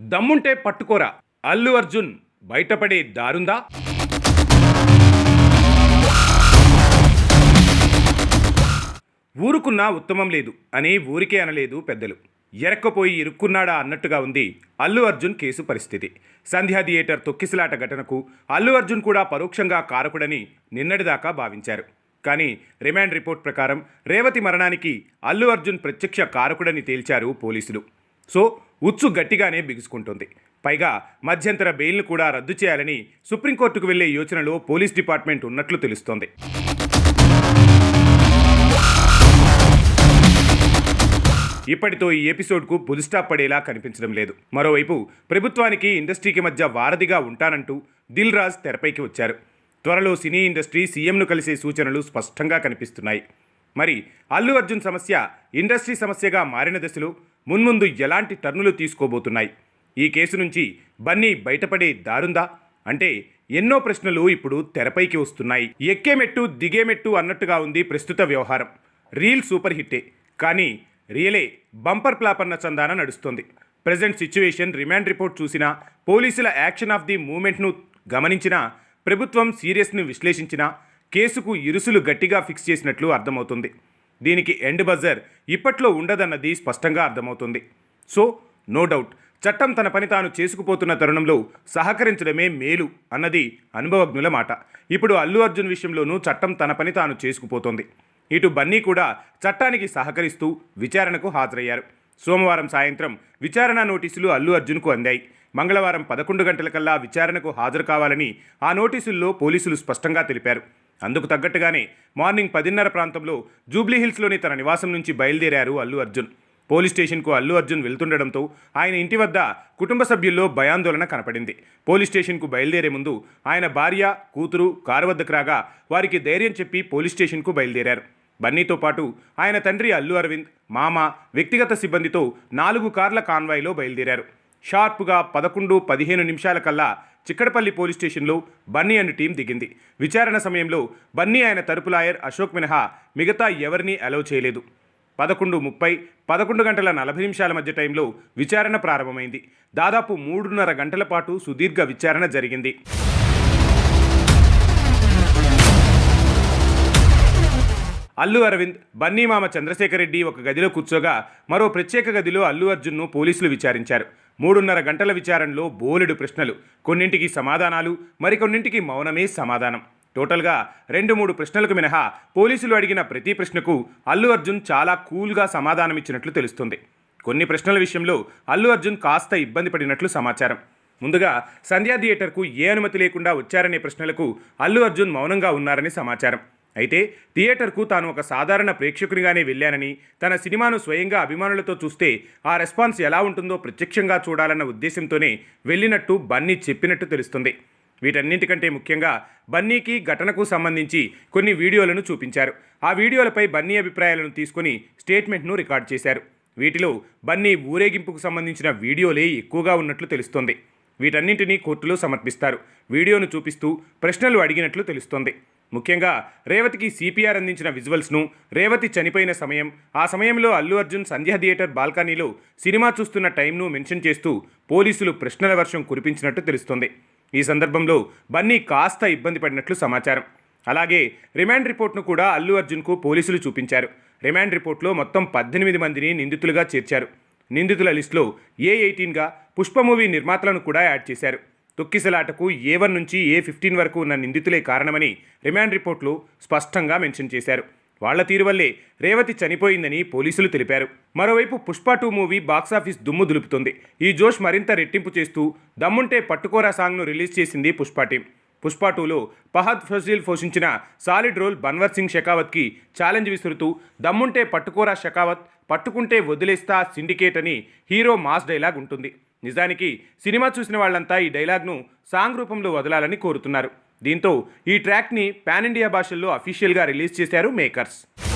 దమ్ముంటే పట్టుకోరా. అల్లు అర్జున్ బయటపడే దారుందా? ఊరుకున్నా ఉత్తమం లేదు అని ఊరికే అనలేదు పెద్దలు. ఎరక్కపోయి ఇరుక్కున్నాడా అన్నట్టుగా ఉంది అల్లు అర్జున్ కేసు పరిస్థితి. సంధ్యా థియేటర్ తొక్కిసలాట ఘటనకు అల్లు అర్జున్ కూడా పరోక్షంగా కారకుడని నిన్నటిదాకా భావించారు. కానీ రిమాండ్ రిపోర్ట్ ప్రకారం రేవతి మరణానికి అల్లు అర్జున్ ప్రత్యక్ష కారకుడని తేల్చారు పోలీసులు. సో ఉచ్చు గట్టిగానే బిగుసుకుంటుంది. పైగా మధ్యంతర బెయిల్ను కూడా రద్దు చేయాలని సుప్రీంకోర్టుకు వెళ్ళే యోచనలో పోలీస్ డిపార్ట్మెంట్ ఉన్నట్లు తెలుస్తోంది. ఇప్పటితో ఈ ఎపిసోడ్కు పుల్ స్టాప్ పడేలా కనిపించడం లేదు. మరోవైపు ప్రభుత్వానికి ఇండస్ట్రీకి మధ్య వారధిగా ఉంటానంటూ దిల్ రాజ్ తెరపైకి వచ్చారు. త్వరలో సినీ ఇండస్ట్రీ సీఎంను కలిసే సూచనలు స్పష్టంగా కనిపిస్తున్నాయి. మరి అల్లు అర్జున్ సమస్య ఇండస్ట్రీ సమస్యగా మారిన దశలో మున్ముందు ఎలాంటి టర్నులు తీసుకోబోతున్నాయి? ఈ కేసు నుంచి బన్నీ బయటపడే దారుందా? అంటే ఎన్నో ప్రశ్నలు ఇప్పుడు తెరపైకి వస్తున్నాయి. ఎక్కేమెట్టు దిగేమెట్టు అన్నట్టుగా ఉంది ప్రస్తుత వ్యవహారం. రీల్ సూపర్ హిట్టే. కానీ రియలే బంపర్ ప్లాప్ అన్న చందాన నడుస్తుంది. ప్రజెంట్ సిచ్యువేషన్ రిమాండ్ రిపోర్ట్ చూసినా పోలీసుల యాక్షన్ ఆఫ్ ది మూమెంట్ను గమనించినా ప్రభుత్వం సీరియస్ను విశ్లేషించినా కేసుకు ఇరుసులు గట్టిగా ఫిక్స్ చేసినట్లు అర్థమవుతుంది. దీనికి ఎండ్ బజర్ ఇప్పట్లో ఉండదన్నది స్పష్టంగా అర్థమవుతుంది. సో నో డౌట్ చట్టం తన పని తాను చేసుకుపోతున్న తరుణంలో సహకరించడమే మేలు అన్నది అనుభవజ్ఞుల మాట. ఇప్పుడు అల్లు అర్జున్ విషయంలోనూ చట్టం తన పని తాను చేసుకుపోతోంది. ఇటు బన్నీ కూడా చట్టానికి సహకరిస్తూ విచారణకు హాజరయ్యారు. సోమవారం సాయంత్రం విచారణ నోటీసులు అల్లు అర్జున్కు అందాయి. మంగళవారం పదకొండు గంటలకల్లా విచారణకు హాజరు కావాలని ఆ నోటీసుల్లో పోలీసులు స్పష్టంగా తెలిపారు. అందుకు తగ్గట్టుగానే మార్నింగ్ పదిన్నర ప్రాంతంలో జూబ్లీహిల్స్లోని తన నివాసం నుంచి బయలుదేరారు అల్లు అర్జున్. పోలీస్ స్టేషన్కు అల్లు అర్జున్ వెళ్తుండడంతో ఆయన ఇంటి వద్ద కుటుంబ సభ్యుల్లో భయాందోళన కనపడింది. పోలీస్ స్టేషన్కు బయలుదేరే ముందు ఆయన భార్య కూతురు కారు వద్దకు రాగా వారికి ధైర్యం చెప్పి పోలీస్ స్టేషన్కు బయలుదేరారు. బన్నీతో పాటు ఆయన తండ్రి అల్లు అరవింద్ మామ వ్యక్తిగత సిబ్బందితో నాలుగు కార్ల కాన్వాయ్లో బయలుదేరారు. షార్ప్గా పదకొండు పదిహేను నిమిషాల కల్లా చిక్కడపల్లి పోలీస్ స్టేషన్లో బన్నీ అండ్ టీం దిగింది. విచారణ సమయంలో బన్నీ ఆయన తరపు లాయర్ అశోక్ మినహా మిగతా ఎవరినీ అలౌ చేయలేదు. పదకొండు ముప్పై పదకొండు గంటల నలభై నిమిషాల మధ్య టైంలో విచారణ ప్రారంభమైంది. దాదాపు మూడున్నర గంటల పాటు సుదీర్ఘ విచారణ జరిగింది. అల్లు అరవింద్ బన్నీమామ చంద్రశేఖర్ రెడ్డి ఒక గదిలో కూర్చోగా మరో ప్రత్యేక గదిలో అల్లు అర్జున్ను పోలీసులు విచారించారు. మూడున్నర గంటల విచారణలో బోలెడు ప్రశ్నలు. కొన్నింటికి సమాధానాలు మరికొన్నింటికి మౌనమే సమాధానం. టోటల్గా రెండు మూడు ప్రశ్నలకు మినహా పోలీసులు అడిగిన ప్రతి ప్రశ్నకు అల్లు అర్జున్ చాలా కూల్గా సమాధానమిచ్చినట్లు తెలుస్తుంది. కొన్ని ప్రశ్నల విషయంలో అల్లు అర్జున్ కాస్త ఇబ్బంది పడినట్లు సమాచారం. ముందుగా సంధ్యా థియేటర్కు ఏ అనుమతి లేకుండా వచ్చారనే ప్రశ్నలకు అల్లు అర్జున్ మౌనంగా ఉన్నారని సమాచారం. అయితే థియేటర్కు తాను ఒక సాధారణ ప్రేక్షకునిగానే వెళ్ళానని తన సినిమాను స్వయంగా అభిమానులతో చూస్తే ఆ రెస్పాన్స్ ఎలా ఉంటుందో ప్రత్యక్షంగా చూడాలన్న ఉద్దేశంతోనే వెళ్ళినట్టు బన్నీ చెప్పినట్టు తెలుస్తుంది. వీటన్నింటికంటే ముఖ్యంగా బన్నీకి ఘటనకు సంబంధించి కొన్ని వీడియోలను చూపించారు. ఆ వీడియోలపై బన్నీ అభిప్రాయాలను తీసుకొని స్టేట్మెంట్ను రికార్డ్ చేశారు. వీటిలో బన్నీ ఊరేగింపుకు సంబంధించిన వీడియోలే ఎక్కువగా ఉన్నట్లు తెలుస్తోంది. వీటన్నింటినీ కోర్టులో సమర్పిస్తారు. వీడియోను చూపిస్తూ ప్రశ్నలు అడిగినట్లు తెలుస్తోంది. ముఖ్యంగా రేవతికి సిపిఆర్ అందించిన విజువల్స్ను రేవతి చనిపోయిన సమయం ఆ సమయంలో అల్లు అర్జున్ సంధ్యా థియేటర్ బాల్కనీలో సినిమా చూస్తున్న టైంను మెన్షన్ చేస్తూ పోలీసులు ప్రశ్నల వర్షం కురిపించినట్టు తెలుస్తోంది. ఈ సందర్భంలో బన్నీ కాస్త ఇబ్బంది పడినట్లు సమాచారం. అలాగే రిమాండ్ రిపోర్ట్ను కూడా అల్లు అర్జున్కు పోలీసులు చూపించారు. రిమాండ్ రిపోర్ట్లో మొత్తం పద్దెనిమిది మందిని నిందితులుగా చేర్చారు. నిందితుల లిస్టులో ఏ ఎయిటీన్గా పుష్ప మూవీ నిర్మాతలను కూడా యాడ్ చేశారు. తొక్కిసలాటకు ఏ వన్ నుంచి ఏ ఫిఫ్టీన్ వరకు ఉన్న నిందితులే కారణమని రిమాండ్ రిపోర్ట్లు స్పష్టంగా మెన్షన్ చేశారు. వాళ్ళ తీరు వల్లే రేవతి చనిపోయిందని పోలీసులు తెలిపారు. మరోవైపు పుష్ప టూ మూవీ బాక్సాఫీస్ దుమ్ము దులుపుతుంది. ఈ జోష్ మరింత రెట్టింపు చేస్తూ దమ్ముంటే పట్టుకోరా సాంగ్ను రిలీజ్ చేసింది పుష్ప టీం. పుష్ప టూలో ఫహద్ ఫజీల్ పోషించిన సాలిడ్ రోల్ బన్వర్ సింగ్ షెకావత్కి ఛాలెంజ్ విసురుతూ దమ్ముంటే పట్టుకోరా షెకావత్ పట్టుకుంటే వదిలేస్తా సిండికేట్ అని హీరో మాస్ డైలాగ్ ఉంటుంది. నిజానికి సినిమా చూసిన వాళ్ళంతా ఈ డైలాగ్ను సాంగ్ రూపంలో వదలాలని కోరుతున్నారు. దీంతో ఈ ట్రాక్ని పాన్ ఇండియా భాషల్లో అఫీషియల్గా రిలీజ్ చేశారు మేకర్స్.